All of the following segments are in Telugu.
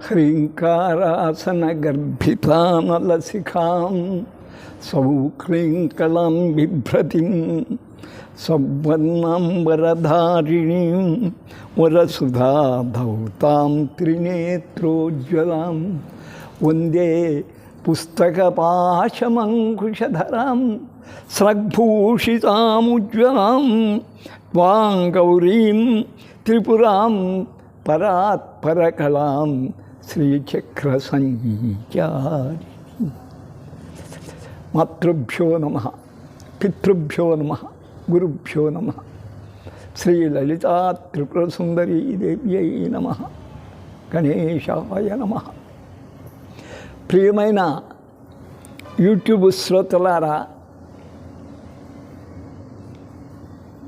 హ్రీంకారాసనగర్భితానలశిఖాం సౌక్లీంకళాం బిభ్రతిం సవర్ణాంబరధారిణీం వరసుధాధౌతాం త్రినేత్రోజ్వలాం వందే పుస్తకపాశమంకుశధరాం స్రగ్భూషితాముజ్వలాం త్వాం గౌరీం త్రిపురాం పరాత్పరకళాం శ్రీచక్ర సంచారి మాతృభ్యో నమ పితృభ్యో నమ గురుభ్యో నమ. శ్రీ లలితా త్రిపుర సుందరీ దేవ్యై నమ గణేశాయ నమ. ప్రియమైన యూట్యూబ్ శ్రోతలారా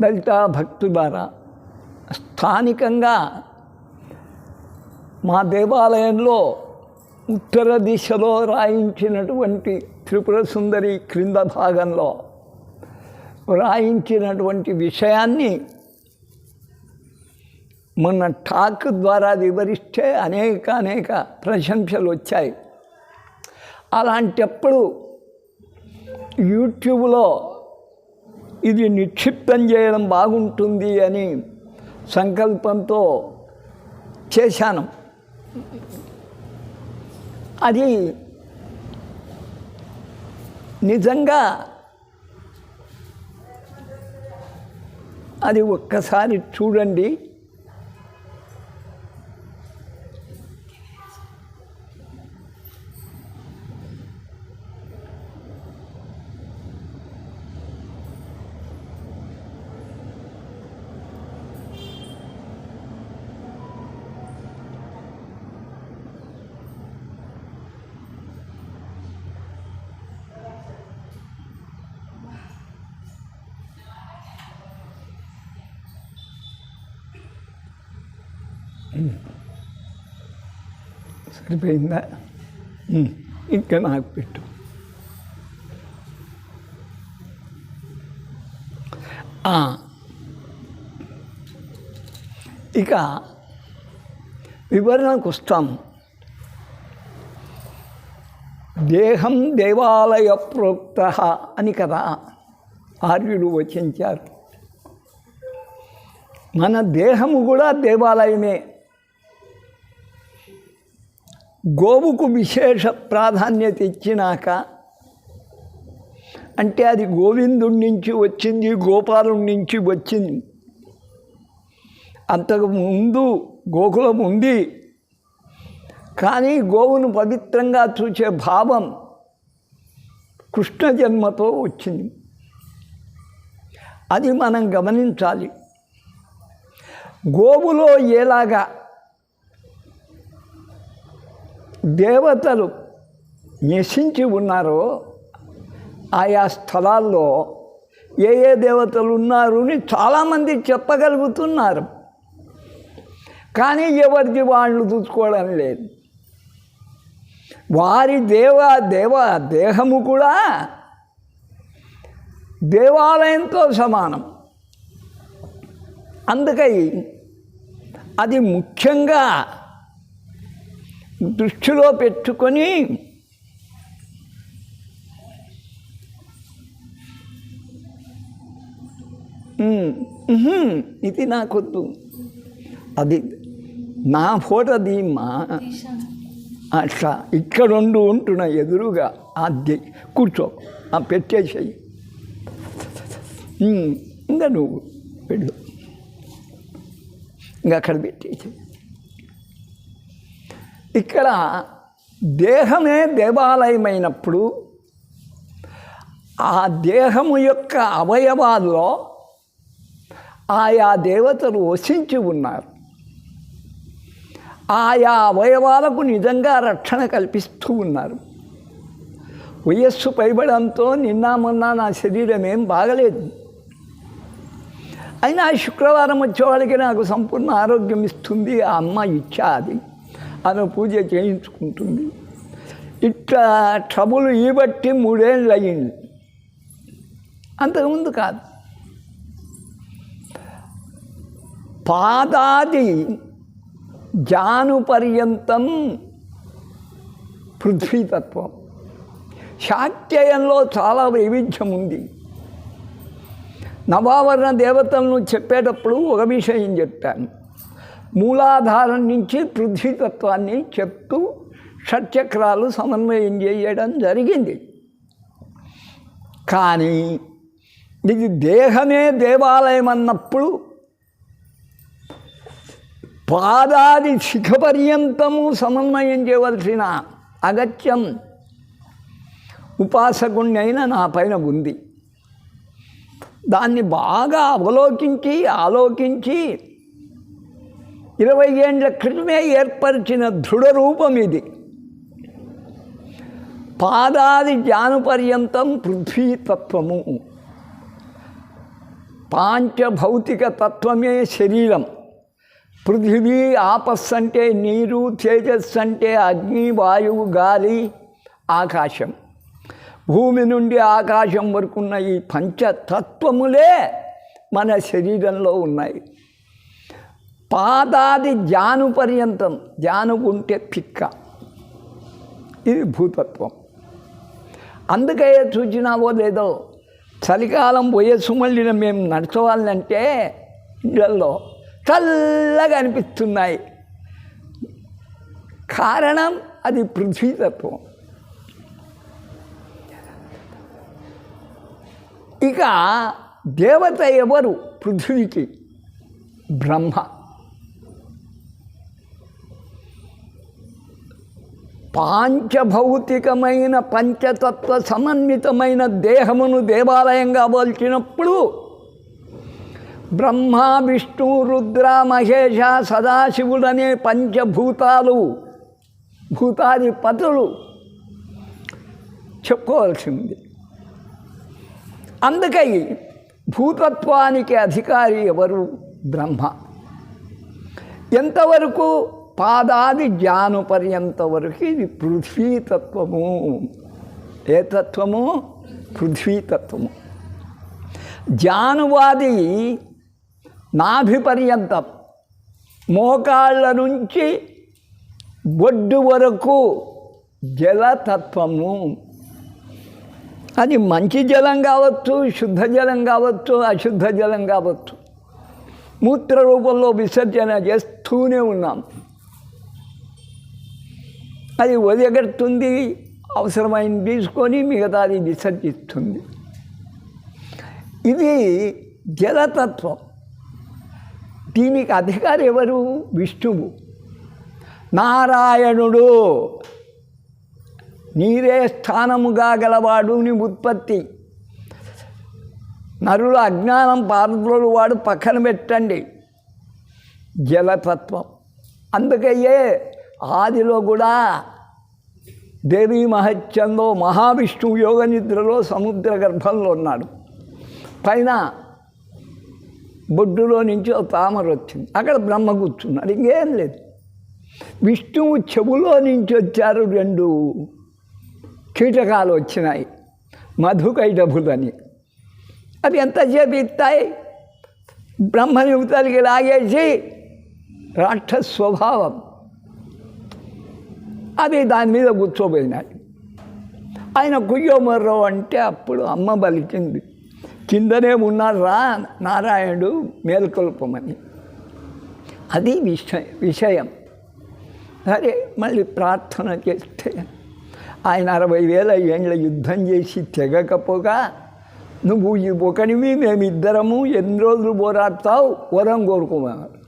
దళిత భక్తులారా స్థానికంగా మా దేవాలయంలో ఉత్తర దిశలో రాయించినటువంటి త్రిపుర సుందరి క్రింద భాగంలో రాయించినటువంటి విషయాన్ని మొన్న టాక్ ద్వారా వివరిస్తే అనేక అనేక ప్రశంసలు వచ్చాయి. అలాంటప్పుడు యూట్యూబ్లో ఇది నిక్షిప్తం చేయడం బాగుంటుంది అని సంకల్పంతో చేశాను. అది నిజంగా అది ఒక్కసారి చూడండి. సరిపోయిందా? ఇంకా నాకు పెట్టు. ఇక వివరణకు వస్తాము దేహం దేవాలయ ప్రోక్త అని కదా ఆర్యుడు వచించారు. మన దేహము కూడా దేవాలయమే. గోవుకు విశేష ప్రాధాన్యత ఇచ్చినాక అంటే అది గోవిందుడి నుంచి వచ్చింది గోపాలుడి నుంచి వచ్చింది. అంతకు ముందు గోకులం ఉంది. కానీ గోవును పవిత్రంగా చూసే భావం కృష్ణ జన్మతో వచ్చింది. అది మనం గమనించాలి. గోవులో ఎలాగా దేవతలు నశించి ఉన్నారో ఆయా స్థలాల్లో ఏ ఏ దేవతలు ఉన్నారు అని చాలామంది చెప్పగలుగుతున్నారు. కానీ ఎవరిది వాళ్ళు చూసుకోవడం లేదు. వారి దేవ దేవ దేహము కూడా దేవాలయంతో సమానం. అందుకై అది ముఖ్యంగా దృష్టిలో పెట్టుకొని ఇది నా ఇది నాకొద్దు. అది నా ఫోటో దీమ్మా. అట్లా ఇక్కడ ఉండు ఉంటున్నా ఎదురుగా. అది కూర్చో. ఆ పెట్టేసేయి. ఇంకా నువ్వు వెళ్ళు. ఇంకా అక్కడ పెట్టేసేయి. ఇక్కడ దేహమే దేవాలయమైనప్పుడు ఆ దేహము యొక్క అవయవాల్లో ఆయా దేవతలు వసించి ఉన్నారు. ఆయా అవయవాలకు నిజంగా రక్షణ కల్పిస్తూ ఉన్నారు. వయస్సు పైబడంతో నిన్న మొన్న నా శరీరం ఏం బాగలేదు. అయినా శుక్రవారం వచ్చేవాళ్ళకి నాకు సంపూర్ణ ఆరోగ్యం ఇస్తుంది ఆ అమ్మ ఇచ్చా అది ఆమె పూజ చేయించుకుంటుంది. ఇట్లా ట్రబుల్ ఈ బట్టి మూడేళ్ళు అయ్యింది. అంతకుముందు కాదు. పాదాది జాను పర్యంతం పృథ్వీతత్వం. శాక్తేయంలో చాలా వైవిధ్యం ఉంది నవావరణ దేవతలను చెప్పేటప్పుడు ఒక విషయం చెప్పాను. మూలాధారం నుంచి పృథ్వీతత్వాన్ని చెప్తూ షట్చక్రాలు సమన్వయం చేయడం జరిగింది. కానీ ఇది దేహమే దేవాలయం అన్నప్పుడు పాదాది శిఖ పర్యంతము సమన్వయం చేయవలసిన అగత్యం ఉపాసకుణ్ణైన నా పైన ఉంది. దాన్ని బాగా అవలోకించి ఆలోకించి ఇరవై ఏండ్ల క్రితమే ఏర్పరిచిన దృఢ రూపం ఇది పాదాది జానుపర్యంతం పృథ్వీతత్వము. పాంచభౌతిక తత్వమే శరీరం. పృథివీ ఆపస్ అంటే నీరు తేజస్సు అంటే అగ్ని వాయువు గాలి ఆకాశం. భూమి నుండి ఆకాశం వరకున్న ఈ పంచతత్వములే మన శరీరంలో ఉన్నాయి. పాదాది జాను పర్యంతం జాను ఉంటే పిక్క ఇది భూతత్వం. అందుకే చూసినావో లేదో చలికాలం వయస్సు మళ్ళీ మేము నడచవాలంటే ఇళ్ళల్లో చల్లగా అనిపిస్తున్నాయి. కారణం అది పృథ్వీతత్వం. ఇక దేవత ఎవరు? పృథ్వీకి బ్రహ్మ. పాంచభౌతికమైన పంచతత్వ సమన్వితమైన దేహమును దేవాలయంగా పోల్చినప్పుడు బ్రహ్మ విష్ణు రుద్ర మహేష సదాశివుడనే పంచభూతాలు భూతాధిపతులు చెప్పుకోవాల్సింది. అందుకై భూతత్వానికి అధికారి ఎవరు? బ్రహ్మ. ఎంతవరకు పాదాది జ్ఞాను పర్యంత వరకు ఇది పృథ్వీతత్వము. ఏ తత్వము? పృథ్వీతత్వము. జానువాది నాభిపర్యంతం మోకాళ్ళ నుంచి బొడ్డు వరకు జలతత్వము. అది మంచి జలం కావచ్చు శుద్ధ జలం కావచ్చు అశుద్ధ జలం కావచ్చు. మూత్ర రూపంలో విసర్జన చేస్తూనే ఉన్నాం. అది వదిగడుతుంది అవసరమైంది తీసుకొని మిగతాది విసర్జిస్తుంది. ఇది జలతత్వం. దీనికి అధికారి ఎవరు విష్ణువు. నారాయణుడు. నీరే స్థానముగా గలవాడు నీ ఉత్పత్తి. నరుల అజ్ఞానం పార్వతులు వాడు పక్కన పెట్టండి. జలతత్వం. అందుకయ్యే ఆదిలో కూడా దేవీ మహత్యంలో మహావిష్ణువు యోగ నిద్రలో సముద్ర గర్భంలో ఉన్నాడు. పైన బొడ్డులో నుంచి ఒక తామర వచ్చింది. అక్కడ బ్రహ్మ కూర్చున్నాడు. ఇంకేం లేదు. విష్ణువు చెవులో నుంచి వచ్చారు రెండు కీటకాలు వచ్చినాయి. మధుకైటభులని. అవి ఎంతసేపు ఇస్తాయి బ్రహ్మని యువతలకి లాగేసి రాక్షస స్వభావం. అది దాని మీద కూర్చోపోయినాయి ఆయన కుయ్యోమర్రావు అంటే అప్పుడు అమ్మ బలికింది. కిందనే ఉన్నారా నారాయణుడు మేల్కొల్పమని. అది విషయ విషయం. సరే మళ్ళీ ప్రార్థన చేస్తే ఆయన అరవై వేల ఏండ్ల యుద్ధం చేసి తెగకపోగా నువ్వు ఈ ఒకనివి మేమిద్దరము ఎన్ని రోజులు పోరాడతావు? వరం కోరుకోమన్నారు.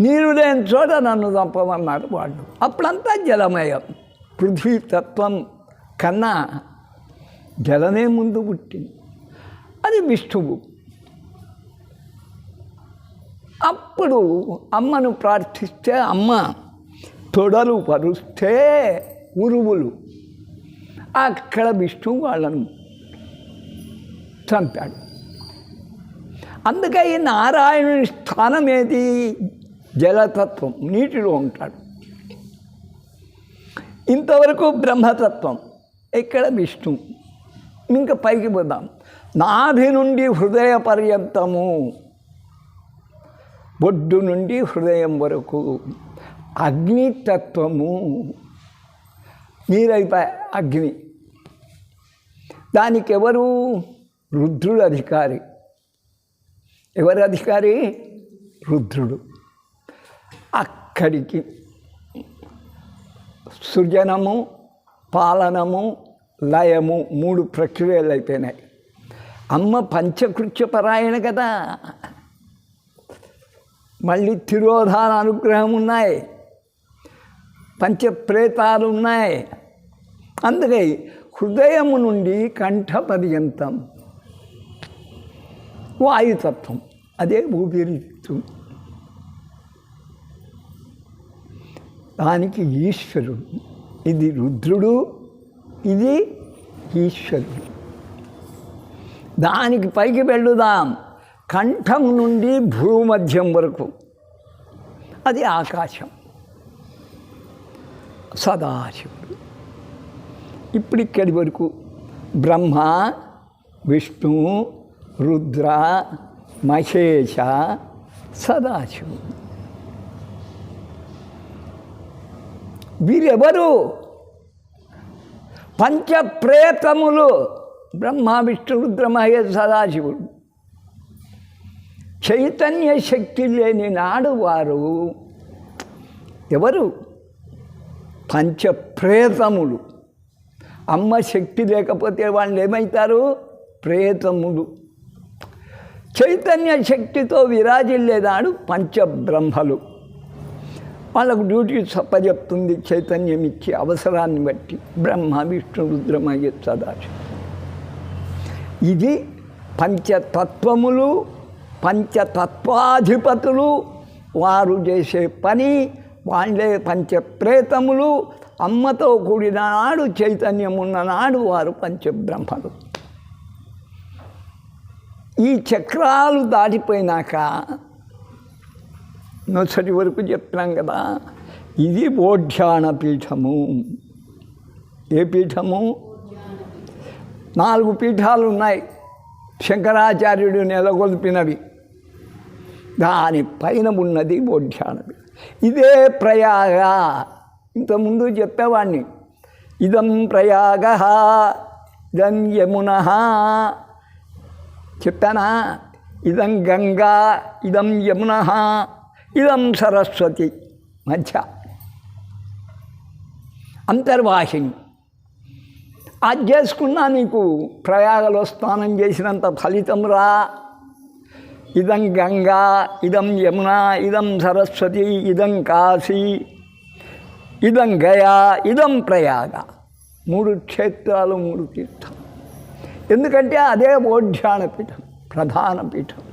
నీరు లేని చోట నన్ను చంపమన్నారు వాళ్ళు. అప్పుడంతా జలమయం. పృథ్వీ తత్వం కన్నా జలమే ముందు పుట్టింది. అది విష్ణువు. అప్పుడు అమ్మను ప్రార్థిస్తే అమ్మ తొడలు పరుస్తే ఉరువులు అక్కడ విష్ణువు వాళ్ళను చంపాడు. అందుకే ఈ నారాయణుని స్థానం ఏది జలతత్వం నీటిలో ఉంటాడు. ఇంతవరకు బ్రహ్మతత్వం ఇక్కడ విష్ణు ఇంకా పైకి పోదాం. నాభి నుండి హృదయ పర్యంతము బొడ్డు నుండి హృదయం వరకు అగ్నితత్వము. నీరైపోయి అగ్ని. దానికి ఎవరు? రుద్రుడు అధికారి. ఎవరు అధికారి? రుద్రుడు. అక్కడికి సృజనము పాలనము లయము మూడు ప్రక్రియలు అయిపోయినాయి. అమ్మ పంచకృత్యపరాయణ కదా. మళ్ళీ తిరోధాన అనుగ్రహం ఉన్నాయి. పంచప్రేతాలు ఉన్నాయి. అందుకే హృదయము నుండి కంఠ పర్యంతం వాయుతత్వం అదే ఊపిరితిత్తు దానికి ఈశ్వరుడు. ఇది రుద్రుడు ఇది ఈశ్వరుడు. దానికి పైకి వెళ్ళుదాం. కంఠం నుండి భూమధ్యం వరకు. అది ఆకాశం. సదాశివుడు. ఇప్పుడు ఇక్కడి వరకు. బ్రహ్మ విష్ణు రుద్ర మహేష సదాశివుడు. వీరెవరు? పంచప్రేతములు బ్రహ్మ విష్ణు రుద్రమహే సదాశివుడు. చైతన్య శక్తి లేని నాడు వారు ఎవరు? పంచప్రేతములు. అమ్మ శక్తి లేకపోతే వాళ్ళు ఏమవుతారు ప్రేతములు. చైతన్య శక్తితో విరాజిల్లేనాడు పంచబ్రహ్మలు. వాళ్ళకు డ్యూటీ చెప్తుంది చైతన్యం ఇచ్చి అవసరాన్ని బట్టి బ్రహ్మ విష్ణు రుద్రమయ్య సదాశివ. ఇది పంచతత్వములు పంచతత్వాధిపతులు వారు చేసే పని వాళ్ళే పంచప్రేతములు అమ్మతో కూడిన నాడు చైతన్యం ఉన్న నాడు వారు పంచబ్రహ్మలు. ఈ చక్రాలు దాటిపోయినాక నొసటి వరకు చెప్పినాం కదా. ఇది బోధ్యాన పీఠము. ఏ పీఠము? నాలుగు పీఠాలు ఉన్నాయి. శంకరాచార్యుడు నెలకొల్పినవి. దాని పైన ఉన్నది బోధ్యానది ఇదే ప్రయాగ. ఇంతకుముందు చెప్పేవాడిని ఇదం ప్రయాగ ఇదం యమున. చెప్పానా? ఇదం గంగా ఇదం యమున. ఇదం సరస్వతి మధ్య. అంతర్వాహిని. అది చేసుకున్నా నీకు ప్రయాగలో స్నానం చేసినంత ఫలితం రా. ఇదం గంగా ఇదం యమున ఇదం సరస్వతి ఇదం కాశీ ఇదం గయా ఇదం ప్రయాగ. మూడు క్షేత్రాలు మూడు తీర్థం ఎందుకంటే అదే ఓఢ్యాన పీఠం ప్రధాన పీఠం.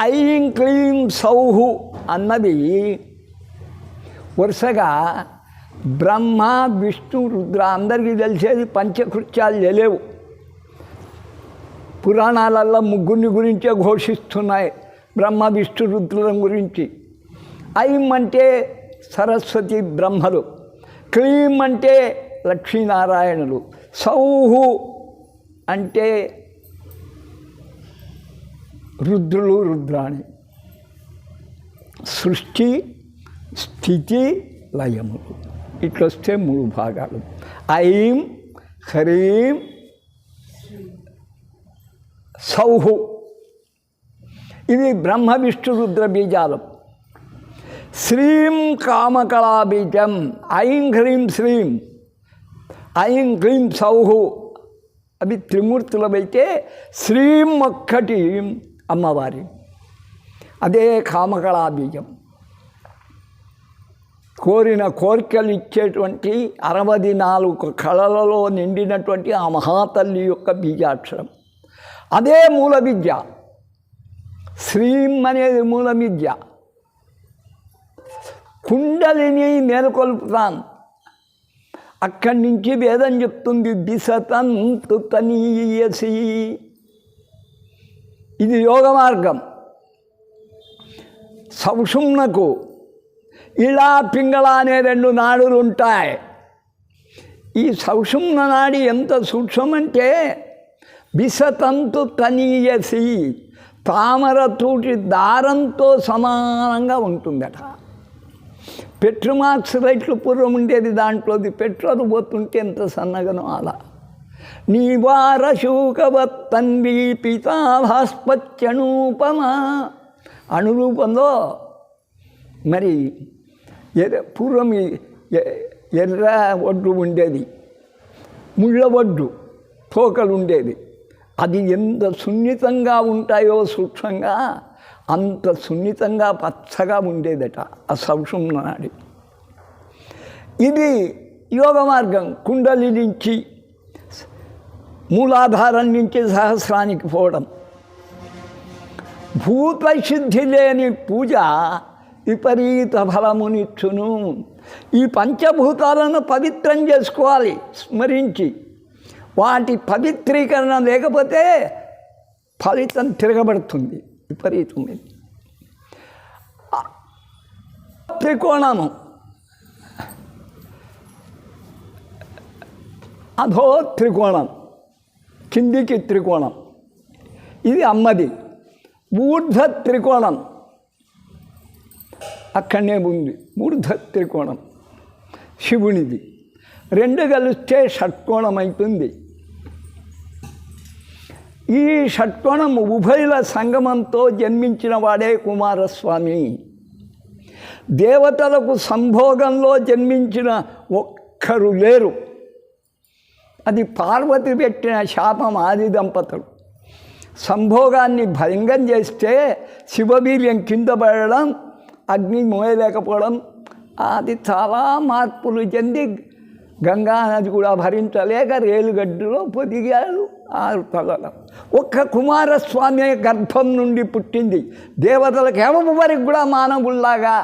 ఐం క్లీం సౌహు అన్నది వరుసగా బ్రహ్మ విష్ణు రుద్ర అందరికీ తెలిసేది పంచకృత్యాలు తెలియవు పురాణాలల్లో ముగ్గురిని గురించే ఘోషిస్తున్నాయి బ్రహ్మ విష్ణు రుద్రుల గురించి. ఐం అంటే సరస్వతి బ్రహ్మలు క్లీం అంటే లక్ష్మీనారాయణులు సౌహు అంటే రుద్రులు రుద్రాణి. సృష్టి స్థితి లయములు ఇట్లొస్తే మూడు భాగాలు. ఐం హ్రీం సౌహు. ఇది బ్రహ్మ విష్ణు రుద్ర బీజాలు. శ్రీం కామకళా బీజం ఐం హ్రీం శ్రీం ఐం క్లీం సౌహు. అవి త్రిమూర్తులవైతే శ్రీం ఒక్కటి. అమ్మవారి. అదే కామకళా బీజం కోరిన కోరికలు ఇచ్చేటువంటి అరవది నాలుగు కళలలో నిండినటువంటి ఆ మహాతల్లి యొక్క బీజాక్షరం. అదే మూల విద్య. శ్రీం అనేది మూల విద్య. కుండలిని నెలకొల్పుతాను అక్కడి నుంచి వేదం చెప్తుంది దిశతంతు తుతనీయసి ఇది యోగ మార్గం. సంషుమ్నకు ఇలా పింగళ అనే రెండు నాడులు ఉంటాయి. ఈ సౌషుమ్న నాడి ఎంత సూక్ష్మమంటే బిసతంతు తనీయసి తామర తూటి దారంతో సమానంగా ఉంటుందట. పెట్రోమాక్స్ రైట్లు పూర్వం ఉండేది దాంట్లోది పెట్రోల్ పోతుంటే ఎంత సన్నగనో అలా. నీవార శూకవత్తన్వి పితాభాస్పత్యనూపమ అణురూపంలో మరి ఎర్ర పూర్వం ఎర్ర ఒడ్డు ఉండేది ముళ్ళ ఒడ్డు తోకలు ఉండేది. అది ఎంత సున్నితంగా ఉంటాయో సూక్ష్మంగా అంత సున్నితంగా పచ్చగా ఉండేదట ఆ సంశం నాడి. ఇది యోగ మార్గం కుండలి నుంచి మూలాధారం నుంచి సహస్రానికి పోవడం. భూతశుద్ధి లేని పూజ విపరీత ఫలమునిచ్చును. ఈ పంచభూతాలను పవిత్రం చేసుకోవాలి స్మరించి. వాటి పవిత్రీకరణ లేకపోతే ఫలితం తిరగబడుతుంది విపరీతమైన త్రికోణము. అధో త్రికోణం. కిందికి త్రికోణం. ఇది అమ్మది. ఊర్ధ త్రికోణం. అక్కడనే ఉంది. ఊర్ధ త్రికోణం. శివునిది. రెండు కలిస్తే షట్కోణం అవుతుంది ఈ షట్కోణం ఉభయుల సంగమంతో జన్మించిన వాడే కుమారస్వామి. దేవతలకు సంభోగంలో జన్మించిన ఒక్కరు లేరు. అది పార్వతి పెట్టిన శాపం ఆది దంపతులు. సంభోగాన్ని భయంగం చేస్తే శివవీర్యం కింద పడడం అగ్ని మోయలేకపోవడం అది చాలా మార్పులు చెంది గంగా నది కూడా భరించలేక రేలుగడ్డలో పొదిగాడు ఆరు తలల. ఒక్క కుమారస్వామి గర్భం నుండి పుట్టింది. దేవతలకు ఎవరికి కూడా మానవుల్లాగా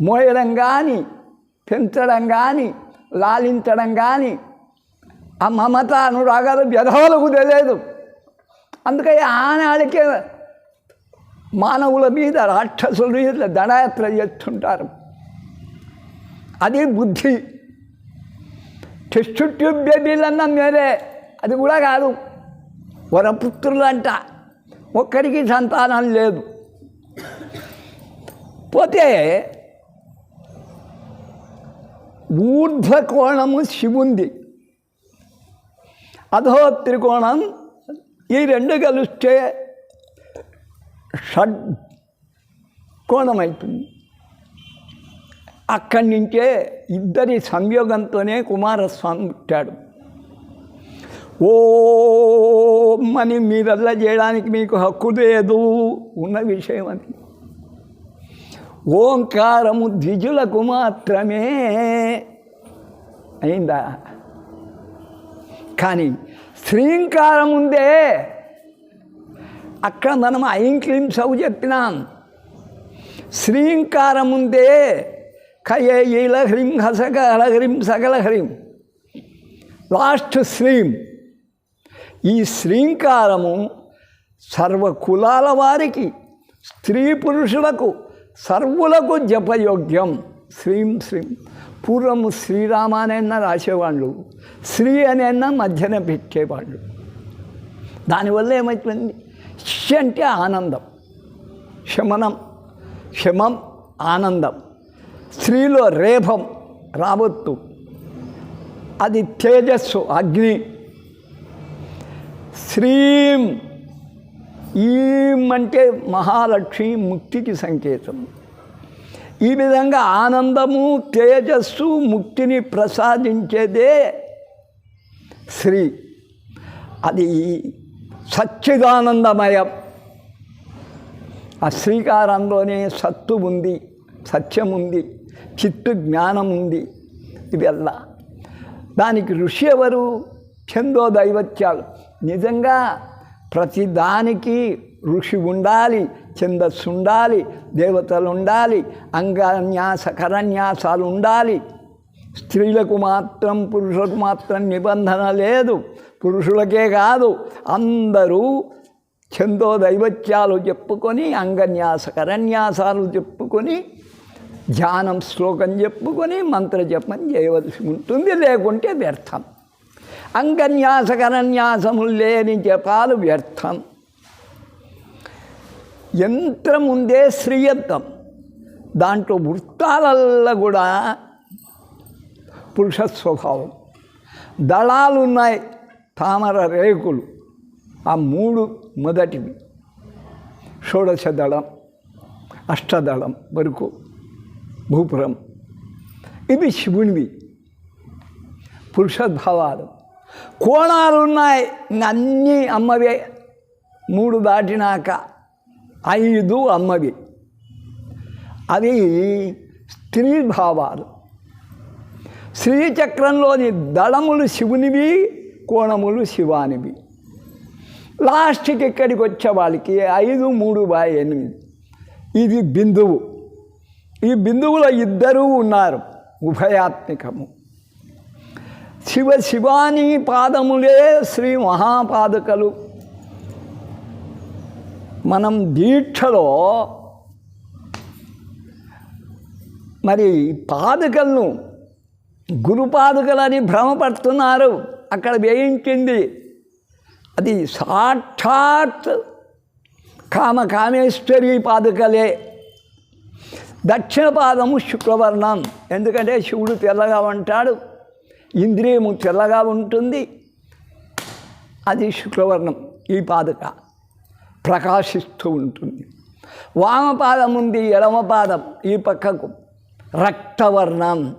మోయడం కానీ పెంచడం కానీ లాలించడం కానీ ఆ మమత అనురాగాలు వ్యధవులకు తెలియదు. అందుకే ఆనాడికే మానవుల మీద రాక్షసుల మీద దండయాత్ర చేస్తుంటారు. అది బుద్ధి. టెస్ట్ మేరే అది కూడా కాదు. వరపుత్రులంట. ఒక్కరికి సంతానం లేదు. పోతే ఊర్ధ్వకోణము శివుంది. అధో త్రికోణం ఈ రెండు కలిస్తే షడ్ కోణం అవుతుంది అక్కడి నుంచే ఇద్దరి సంయోగంతోనే కుమారస్వామి పుట్టాడు. ఓ అని మీరల్లా చేయడానికి మీకు హక్కు లేదు ఉన్న విషయం అది. ఓంకారము ద్విజులకు మాత్రమే అయిందా? కానీ శ్రీంకారం ఉందే అక్కడ మనం ఐం క్లీం సౌ చెప్పినాం. శ్రీంకారం ఉందే కయే ఈల హ్రీం హసక హలహ్రీం సగల హ్రీం. లాస్ట్ శ్రీం. ఈ శ్రీంకారము సర్వ కులాల వారికి స్త్రీ పురుషులకు సర్వులకు జపయోగ్యం. శ్రీం శ్రీం. పూర్వము శ్రీరామానైనా రాసేవాళ్ళు శ్రీ అనైనా మధ్యన పెట్టేవాళ్ళు. దానివల్ల ఏమైపోయింది? ష్ అంటే ఆనందం. శమనం శమం ఆనందం. స్త్రీలో రేభం రావత్తు అది తేజస్సు అగ్ని. శ్రీం ఈం అంటే మహాలక్ష్మి ముక్తికి సంకేతం. ఈ విధంగా ఆనందము తేజస్సు ముక్తిని ప్రసాదించేదే శ్రీ. అది సచ్చిదానందమయం. ఆ శ్రీకారంలోనే సత్తు ఉంది సత్యం ఉంది చిత్తు జ్ఞానం ఉంది ఇవెల్లా. దానికి ఋషి ఎవరు? చందో దైవత్యాలు నిజంగా ప్రతిదానికి ఋషి ఉండాలి ఛందస్సు ఉండాలి దేవతలు ఉండాలి అంగన్యాస కరన్యాసాలు ఉండాలి స్త్రీలకు మాత్రం పురుషులకు మాత్రం నిబంధన లేదు. పురుషులకే కాదు. అందరూ ఛందో దైవత్యాలు చెప్పుకొని అంగన్యాస కరన్యాసాలు చెప్పుకొని ధ్యానం శ్లోకం చెప్పుకొని మంత్రజపం చేయవలసి ఉంటుంది. లేకుంటే వ్యర్థం. అంగన్యాస కరన్యాసములు లేని జపాలు వ్యర్థం. యంత్రం ఉందే శ్రీయంత్రం దాంట్లో వృత్తాలల్లో కూడా పురుష స్వభావం. దళాలు ఉన్నాయి తామర రేకులు ఆ మూడు మొదటివి. షోడశ దళం అష్టదళం వరకు భూపురం. ఇవి శివునివి పురుషద్భావాలు కోణాలు ఉన్నాయి అన్నీ అమ్మవే మూడు దాటినాక ఐదు అమ్మవి. అవి స్త్రీ భావాలు శ్రీచక్రంలోని దళములు శివునివి కోణములు శివానివి. లాస్ట్కి ఇక్కడికి వచ్చే వాళ్ళకి ఐదు మూడు బై ఎనిమిది. ఇది బిందువు. ఈ బిందువులో ఇద్దరూ ఉన్నారు ఉభయాత్మికము. శివ శివాని పాదములే శ్రీ మహాపాదకలు. మనం దీక్షలో మరి పాదుకలను గురుపాదుకలని భ్రమపడుతున్నారు. అక్కడ వేయించింది. అది సాక్షాత్ కామ కామేశ్వరి పాదుకలే. దక్షిణ పాదము శుక్లవర్ణం ఎందుకంటే శివుడు తెల్లగా ఉంటాడు ఇంద్రియము తెల్లగా ఉంటుంది. అది శుక్లవర్ణం ఈ పాదుక. ప్రకాశిస్తూ ఉంటుంది. వామపాదం ఉంది ఎడమపాదం ఈ పక్కకు. రక్తవర్ణం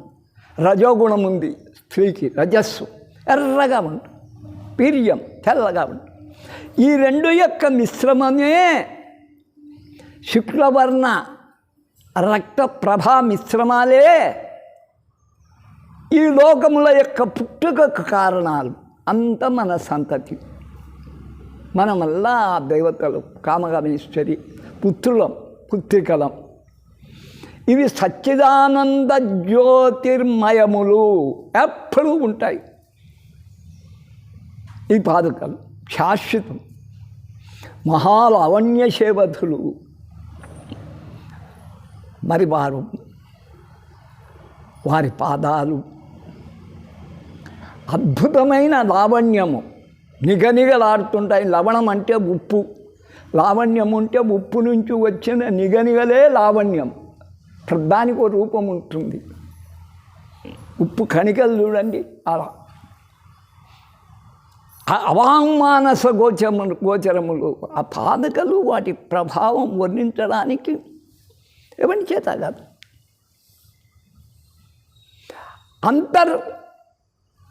రజోగుణం ఉంది స్త్రీకి రజస్సు. ఎర్రగా ఉంటుంది. వీర్యం తెల్లగా ఉంటుంది. ఈ రెండు యొక్క మిశ్రమమే శుక్లవర్ణ రక్త ప్రభా మిశ్రమాలే. ఈ లోకముల యొక్క పుట్టుకకు కారణాలు. అంత మన సంతతి మనమల్లా దేవతలు కామకామేశ్వరి పుత్రులం పుత్రికలం. ఇవి సచ్చిదానంద జ్యోతిర్మయములు ఎప్పుడూ ఉంటాయి. ఈ పాదుకలు శాశ్వతం. మహాలావణ్య సేవధులు మరి వారు వారి పాదాలు అద్భుతమైన లావణ్యము. నిగనిగలాడుతుంటాయి. లవణం అంటే ఉప్పు. లావణ్యం ఉంటే ఉప్పు నుంచి వచ్చిన నిగనిగలే లావణ్యం. దానికి ఒక రూపం ఉంటుంది. ఉప్పు కణికలు చూడండి. అలా. అవాంమానస గోచరము గోచరములు గోచరములు ఆ పాదకలు వాటి ప్రభావం వర్ణించడానికి ఎవరి చేత కాదు. అంతర్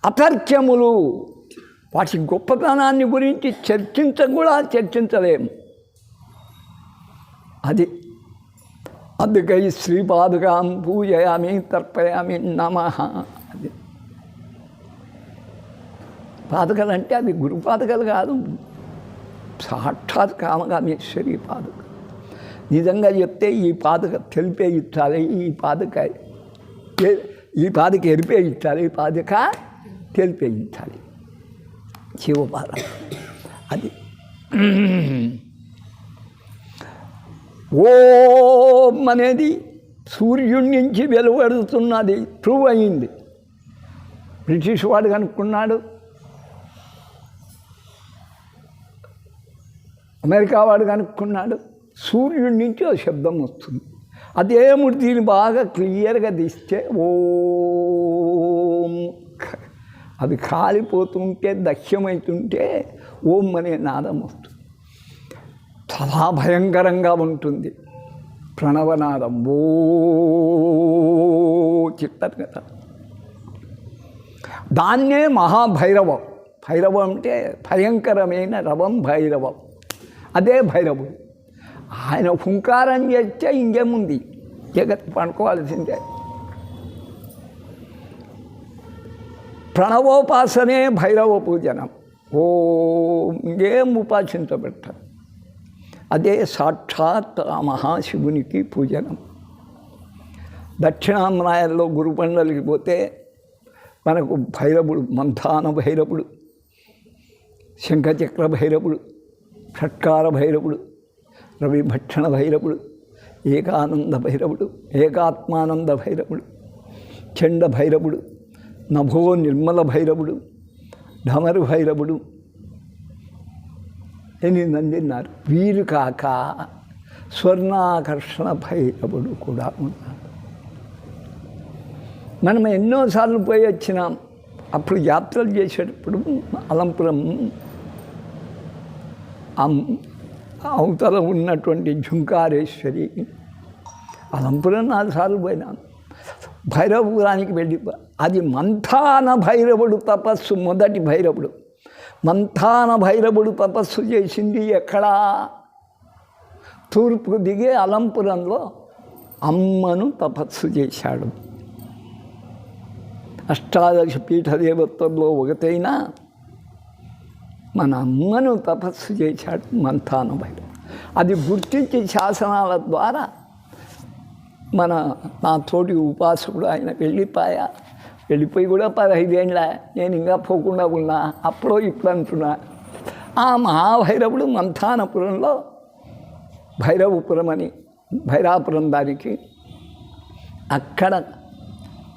అతర్క్యములు వాటి గొప్పతనాన్ని గురించి చర్చించ కూడా చర్చించలేము. అది అందుకై శ్రీపాదుకాం పూజయామి తర్పయామి నమ అది. పాదకలు అంటే అది గురు పాదకలు కాదు. సాక్షాత్ కామకామేశ్వరి పాదుక. నిజంగా చెప్తే ఈ పాదుక తెలిపే ఇచ్చాలి ఈ పాదుక ఏ- ఈ పాదుక ఎరిపే ఇచ్చాలి ఈ పాదుక తెలిపే ఇచ్చాలి. శివపాద అది. ఓం అనేది సూర్యుడి నుంచి వెలువడుతున్నది. ప్రూవ్ అయింది. బ్రిటిష్ వాడు కనుక్కున్నాడు. అమెరికా వాడు కనుక్కున్నాడు. సూర్యుడి నుంచి ఆ శబ్దం వస్తుంది. అదేముడు దీన్ని బాగా క్లియర్గా తీస్తే ఓం అవి అది కాలిపోతుంటే దహ్యమవుతుంటే ఓం అనే నాదం వస్తుంది. చాలా భయంకరంగా ఉంటుంది. ప్రణవనాదం ఓ చెప్తారు కదా. దాన్నే మహాభైరవం. భైరవం అంటే భయంకరమైన రవం భైరవం. అదే భైరవుడు. ఆయన హుంకారం చేస్తే ఇంకేముంది? జగత్ పండుకోవాల్సిందే. ప్రణవోపాసనే భైరవ పూజనం. ఓ ఇంకేం ఉపాసించబెట్టారు అదే సాక్షాత్ ఆ మహాశివునికి పూజనం. దక్షిణామ్నాయంలో గురుపండలికి పోతే మనకు భైరవుడు మంథాన భైరవుడు శంఖచక్ర భైరవుడు షట్కార భైరవుడు రవిభక్షణ భైరవుడు ఏకానంద భైరవుడు ఏకాత్మానంద భైరవుడు చండ భైరవుడు నభో నిర్మల భైరవుడు ఢమరు భైరవుడు. ఎనిమిది మంది వీరు కాక స్వర్ణాకర్షణ భైరవుడు కూడా ఉన్నాడు మనం ఎన్నోసార్లు పోయి వచ్చినాం. అప్పుడు యాత్రలు చేసేటప్పుడు అలంపురం అవతల ఉన్నటువంటి జుంకారేశ్వరి అలంపురం నాలుగు సార్లు పోయినాను భైరవపురానికి వెళ్ళి అది మంథాన భైరవుడు తపస్సు మొదటి భైరవుడు. మంథాన భైరవుడు తపస్సు చేసింది ఎక్కడా? తూర్పు దిగే అలంపురంలో అమ్మను తపస్సు చేశాడు. అష్టాదశ పీఠ దేవతల్లో మన అమ్మను తపస్సు చేశాడు మంథాన భైరవుడు. అది గుర్తించి శాసనాల ద్వారా మన నా తోటి ఉపాసకుడు ఆయన వెళ్ళిపోయా. వెళ్ళిపోయి కూడా పదహైదేళ్ళ నేను ఇంకా పోకుండా ఉన్నా. అప్పుడో ఇప్పుడు అంటున్నా. ఆ మహాభైరవుడు మంథానపురంలో భైరవపురం అని భైరాపురం దానికి అక్కడ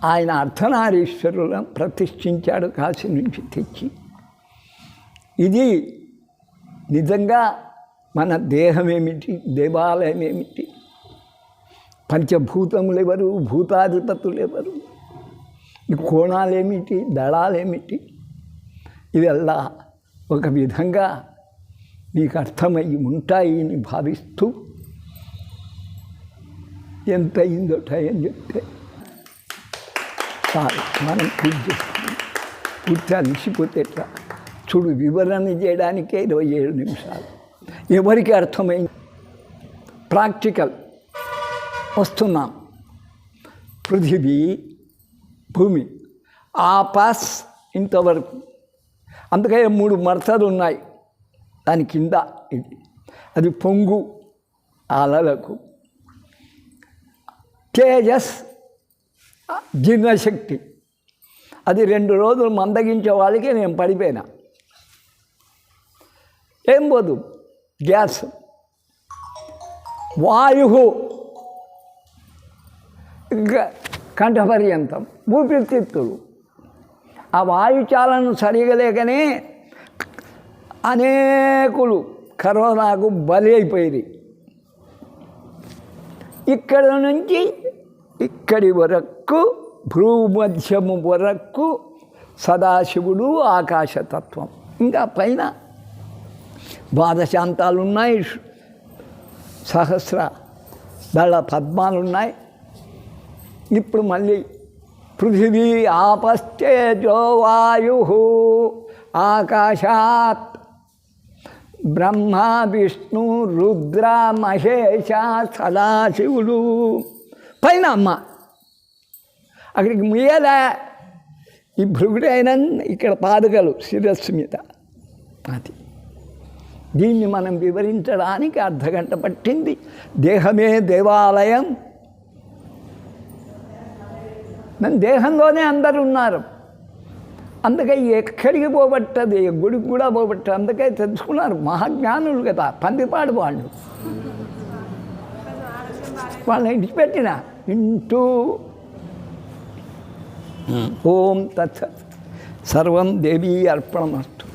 ఆయన అర్ధనారీశ్వరులను ప్రతిష్ఠించాడు కాశీ నుంచి తెచ్చి. ఇది నిజంగా మన దేహం ఏమిటి దేవాలయం ఏమిటి పంచభూతములు ఎవరు భూతాధిపతులు ఎవరు ఈ కోణాలేమిటి? దళాలేమిటి? ఇదల్లా ఒక విధంగా నీకు అర్థమయ్యి ఉంటాయి అని భావిస్తూ ఎంత అయిందో అని చెప్తే చాలు. మనం పూజ పూర్తి అలిసిపోతే ఎట్లా? చూడు వివరణ చేయడానికే ఇరవై ఏడు నిమిషాలు. ఎవరికి అర్థమైంది? ప్రాక్టికల్. వస్తున్నాం. పృథివీ భూమి. ఆ పాస్ ఇంతవరకు. అందుకే మూడు మడతలు ఉన్నాయి. దాని కింద ఇది. అది పొంగు అలలకు. తేజస్ జీర్ణశక్తి. అది రెండు రోజులు మందగించే వాళ్ళకి నేను పడిపోయినా. ఏం పోదు? గ్యాస్. వాయు కంఠపర్యంతం. ఊపిరితిత్తులు ఆ వాయుచాలను సరిగలేకనే అనేకులు కరోనాకు బలి అయిపోయింది ఇక్కడ నుంచి ఇక్కడి వరకు భూమధ్యము వరకు సదాశివుడు ఆకాశతత్వం. ఇంకా పైన బాధశాంతాలు ఉన్నాయి సహస్ర దళ పద్మాలు ఉన్నాయి ఇప్పుడు మళ్ళీ పృథివీ ఆపశ్చేజో వాయు ఆకాశాత్ బ్రహ్మ విష్ణు రుద్ర మహేష సదాశివుడు పైన అమ్మ. అక్కడికి ముయ్యలే. ఈ భృగుడైన ఇక్కడ పాదుకలు శిరస్సు మీద అది. దీన్ని మనం వివరించడానికి అర్ధగంట పట్టింది. దేహమే దేవాలయం. దేహంలోనే అందరు ఉన్నారు. అందుకే ఎక్కడికి పోబట్టది గుడికి కూడా పోబట్ట అందుకే తెలుసుకున్నారు మహాజ్ఞానులు కదా పందిపాడు వాళ్ళు. వాళ్ళని పెట్టిన ఇంటూ ఓం తత్సత్ సర్వం దేవీ అర్పణమస్తు.